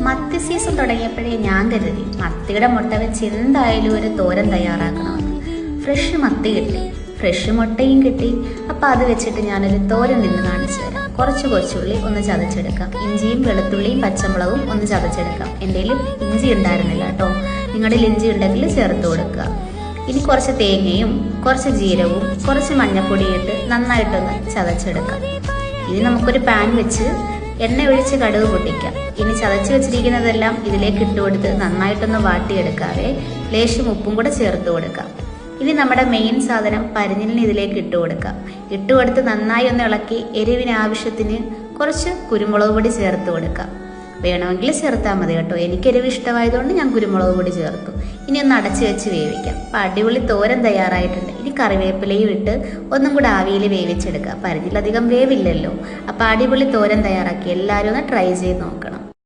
മത്തി സീസൺ തുടങ്ങിയപ്പോഴേ ഞാൻ കരുതി മത്തിയുടെ മുട്ട വെച്ച് എന്തായാലും ഒരു തോരൻ തയ്യാറാക്കണമെന്ന് ഫ്രഷ് മത്തി കിട്ടി. ഫ്രഷ് മുട്ടയും കിട്ടി. അപ്പം അത് വെച്ചിട്ട് ഞാനൊരു തോരൻ നിന്ന് കാണിച്ചു തരാം. കുറച്ച് കുറച്ചുള്ളി ഒന്ന് ചതച്ചെടുക്കാം. ഇഞ്ചിയും വെളുത്തുള്ളിയും പച്ചമുളകും ഒന്ന് ചതച്ചെടുക്കാം. എന്റെ ഇഞ്ചി ഉണ്ടായിരുന്നില്ല കേട്ടോ. നിങ്ങളുടെ ഇഞ്ചി ഉണ്ടെങ്കിൽ ചേർത്ത് കൊടുക്കുക. ഇനി കുറച്ച് തേങ്ങയും കുറച്ച് ജീരകവും കുറച്ച് മഞ്ഞപ്പൊടിയും ഇട്ട് നന്നായിട്ടൊന്ന് ചതച്ചെടുക്കാം. ഇനി നമുക്കൊരു പാൻ വെച്ച് എണ്ണ ഒഴിച്ച് കടുക് പൊട്ടിക്കാം. ഇനി ചതച്ച് വെച്ചിരിക്കുന്നതെല്ലാം ഇതിലേക്ക് ഇട്ട് കൊടുത്ത് നന്നായിട്ടൊന്ന് വാട്ടിയെടുക്കാതെ ലേശം ഉപ്പും കൂടെ ചേർത്ത് കൊടുക്കാം. ഇനി നമ്മുടെ മെയിൻ സാധനം പരിഞ്ഞിലിന് ഇതിലേക്ക് ഇട്ട് കൊടുക്കാം. ഇട്ട് കൊടുത്ത് നന്നായി ഒന്ന് ഇളക്കി എരിവിന് ആവശ്യത്തിന് കുറച്ച് കുരുമുളക് പൊടി ചേർത്ത് കൊടുക്കാം. വേണമെങ്കിൽ ചേർത്താൽ മതി കേട്ടോ. എനിക്കെരിവ് ഇഷ്ടമായതുകൊണ്ട് ഞാൻ കുരുമുളക് പൊടി ചേർക്കും ഇനി ഒന്ന് അടച്ച് വെച്ച് വേവിക്കാം. അപ്പം അടിപൊളി തോരൻ തയ്യാറായിട്ടുണ്ട്. ഇനി കറിവേപ്പിലയും ഇട്ട് ഒന്നും കൂടെ ആവിയിൽ വേവിച്ചെടുക്കുക പരിഞ്ഞിലധികം വേവില്ലല്ലോ. അപ്പം അടിപൊളി തോരൻ തയ്യാറാക്കി എല്ലാവരും ഒന്ന് ട്രൈ ചെയ്ത് നോക്കുക